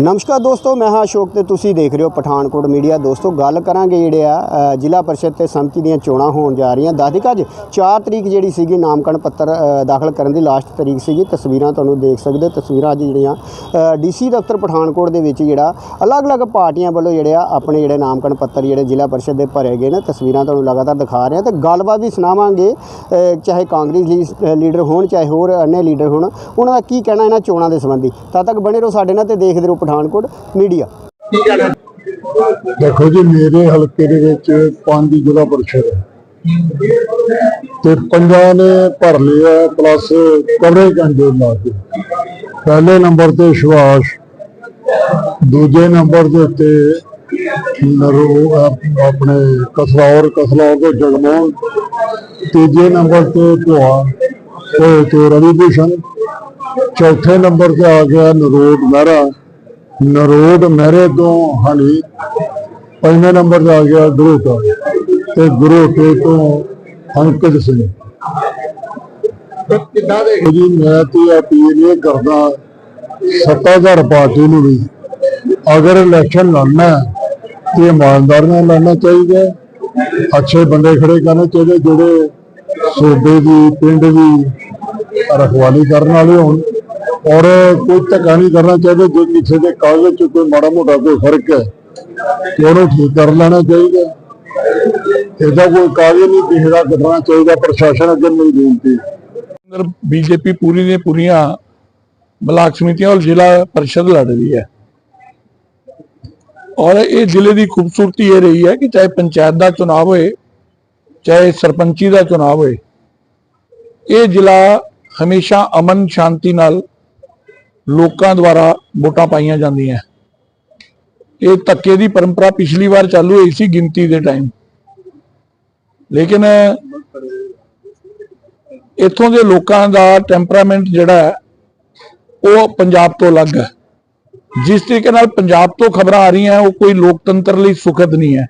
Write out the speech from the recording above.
ਨਮਸਕਾਰ ਦੋਸਤੋ, ਮੈਂ ਹਾਂ ਅਸ਼ੋਕ ਤੇ ਤੁਸੀਂ ਦੇਖ ਰਹੇ ਹੋ ਪਠਾਨਕੋਟ ਮੀਡੀਆ। ਦੋਸਤੋ, ਗੱਲ ਕਰਾਂਗੇ ਜਿਹੜੇ ਆ ਜ਼ਿਲ੍ਹਾ ਪਰਿਸ਼ਦ ਤੇ ਸੰਮਤੀ ਦੀਆਂ ਚੋਣਾਂ ਹੋਣ ਜਾ ਰਹੀਆਂ। ਦਾਦੀ ਅੱਜ 4 ਤਰੀਕ ਜਿਹੜੀ ਸੀਗੀ ਨਾਮਕਰਨ ਪੱਤਰ ਦਾਖਲ ਕਰਨ ਦੀ ਲਾਸਟ ਤਰੀਕ ਸੀਗੀ। ਤਸਵੀਰਾਂ ਤੁਹਾਨੂੰ ਦੇਖ ਸਕਦੇ ਹੋ। ਤਸਵੀਰਾਂ ਅੱਜ ਜਿਹੜੀਆਂ ਡੀਸੀ ਦਫ਼ਤਰ ਪਠਾਨਕੋਟ ਦੇ ਵਿੱਚ ਜਿਹੜਾ, ਅਲੱਗ-ਅਲੱਗ ਪਾਰਟੀਆਂ ਵੱਲੋਂ ਜਿਹੜੇ ਆ, ਆਪਣੇ ਜਿਹੜੇ ਨਾਮਕਰਨ ਪੱਤਰ ਜਿਹੜੇ ਜ਼ਿਲ੍ਹਾ ਪਰਿਸ਼ਦ ਦੇ ਭਰੇ ਗਏ ਨੇ। ਤਸਵੀਰਾਂ ਤੁਹਾਨੂੰ ਲਗਾਤਾਰ ਦਿਖਾ ਰਹੇ ਆ ਤੇ ਗੱਲਬਾਤ ਵੀ ਸੁਣਾਵਾਂਗੇ ਚਾਹੇ ਕਾਂਗਰਸ ਲੀਡਰ ਹੋਣ, ਚਾਹੇ ਹੋਰ ਅਨੇ ਲੀਡਰ ਹੋਣ। ਉਹਨਾਂ ਦਾ ਕੀ ਕਹਿਣਾ ਇਹਨਾਂ ਚੋਣਾਂ ਦੇ ਸੰਬੰਧੀ? ਤਦ ਤੱਕ ਬਣੇ ਰਹੋ ਸਾਡੇ ਨਾਲ ਤੇ ਦੇਖਦੇ ਰਹੋ ਪਠਾਨਕੋਟ ਮੀਡੀਆ। ਦੇਖੋ ਜੀ, ਮੇਰੇ ਹਲਕੇ ਦੇ ਵਿੱਚ ਪੰਜ ਜ਼ਿਲ੍ਹਾ ਪਰਿਸ਼ਦ ਹੈ। ਤੇ ਪੰਜਾਂ ਨੇ ਭਰ ਲਿਆ, ਪਲੱਸ ਕਵਰੇਜ ਕੈਂਡੀਡੇਟ ਲਾ ਕੇ ਪਹਿਲੇ ਨੰਬਰ ਤੇ ਸੁਭਾਸ਼, ਦੂਜੇ ਨੰਬਰ ਦੇ ਉੱਤੇ ਨਰੂ ਆਪਣੇ ਕਸਰੌਰ ਕਸਰੌਰ ਤੋਂ ਜਗਮੋਹਨ, ਤੀਜੇ ਨੰਬਰ ਤੇ ਭੁਆ, ਤੇ ਤੇ ਰਵੀ ਭੂਸ਼ਣ। ਚੌਥੇ ਨੰਬਰ ਤੇ ਆ ਗਿਆ ਨਰੋਡ ਮਹਿਰਾ। ਨਰੋਡ ਮਹਿਰੇ ਤੋਂ ਹਨੀ ਪੰਜਵੇਂ ਨੰਬਰ ਤੇ ਆ ਗਿਆ ਗੁਰੂ ਤੇ ਗੁਰੂ ਤੋਂ ਅੰਕਜ ਸਿੰਘ। ਕਿੱਦਾਂ ਦੇ? ਜੀ ਮੈਂ ਤੇ ਅਪੀਲ ਇਹ ਕਰਦਾ ਸੱਤਾਧਾਰ ਪਾਰਟੀ ਨੂੰ ਵੀ ਅਗਰ ਇਲੈਕਸ਼ਨ ਲੜਨਾ ਤੇ ਇਮਾਨਦਾਰ ਨਾਲ ਲੜਨਾ ਚਾਹੀਦਾ। ਅੱਛੇ ਬੰਦੇ ਖੜੇ ਕਰਨੇ ਚਾਹੀਦੇ ਜਿਹੜੇ ਸੂਬੇ ਦੀ ਪਿੰਡ ਦੀ ਰਖਵਾਲੀ ਕਰਨ ਵਾਲੇ ਹੋਣ। ਔਰ ਕੋਈ ਧੱਕਾ ਨਹੀਂ ਕਰਨਾ ਚਾਹੀਦਾ, ਜੇ ਕਿਸੇ ਦੇ ਕਾਗਜ਼ 'ਚ ਕੋਈ ਮਾੜਾ ਮੋਟਾ ਕੋਈ ਫ਼ਰਕ ਹੈ, ਤੇ ਉਹਨੂੰ ਠੀਕ ਕਰ ਲੈਣਾ ਚਾਹੀਦਾ। ਇਹਦਾ ਕੋਈ ਕਾਗਜ਼ ਨਹੀਂ, ਕਿਸੇ ਦਾ ਚਾਹੀਦਾ, ਪ੍ਰਸ਼ਾਸਨ ਅੱਗੇ ਮੇਰੀ ਬੇਨਤੀ ਅੰਦਰ ਬੀਜੇਪੀ ਪੂਰੀ ਨੇ ਪੂਰੀਆਂ ਬਲਾਕ ਸਮਿਤੀਆਂ ਔਰ ਜ਼ਿਲ੍ਹਾ ਪਰਿਸ਼ਦ ਲੜ ਰਹੀ ਹੈ। ਔਰ ਇਹ ਜ਼ਿਲ੍ਹੇ ਦੀ ਖੂਬਸੂਰਤੀ ਇਹ ਰਹੀ ਹੈ ਕਿ ਚਾਹੇ ਪੰਚਾਇਤ ਦਾ ਚੁਣਾਵ ਹੋਏ, ਚਾਹੇ ਸਰਪੰਚੀ ਦਾ ਚੁਣਾਵ ਹੋਏ, ਇਹ ਜ਼ਿਲ੍ਹਾ ਹਮੇਸ਼ਾ ਅਮਨ ਸ਼ਾਂਤੀ ਨਾਲ ਲੋਕਾਂ ਦੁਆਰਾ ਵੋਟਾਂ ਪਾਈਆਂ ਜਾਂਦੀਆਂ। ਇਹ ਧੱਕੇ ਦੀ ਪਰੰਪਰਾ ਪਿਛਲੀ ਵਾਰ ਚਾਲੂ ਹੋਈ ਸੀ ਗਿਣਤੀ ਦੇ ਟਾਈਮ ਲੇਕਿਨ ਇੱਥੋਂ ਦੇ ਲੋਕਾਂ ਦਾ ਟੈਂਪਰਾਮੈਂਟ ਜਿਹੜਾ ਹੈ, ਉਹ ਪੰਜਾਬ ਤੋਂ ਅਲੱਗ ਹੈ। ਜਿਸ ਤਰੀਕੇ ਨਾਲ ਪੰਜਾਬ ਤੋਂ ਖਬਰਾਂ ਆ ਰਹੀਆਂ, ਉਹ ਕੋਈ ਲੋਕਤੰਤਰ ਲਈ ਸੁਖਦ ਨਹੀਂ ਹੈ।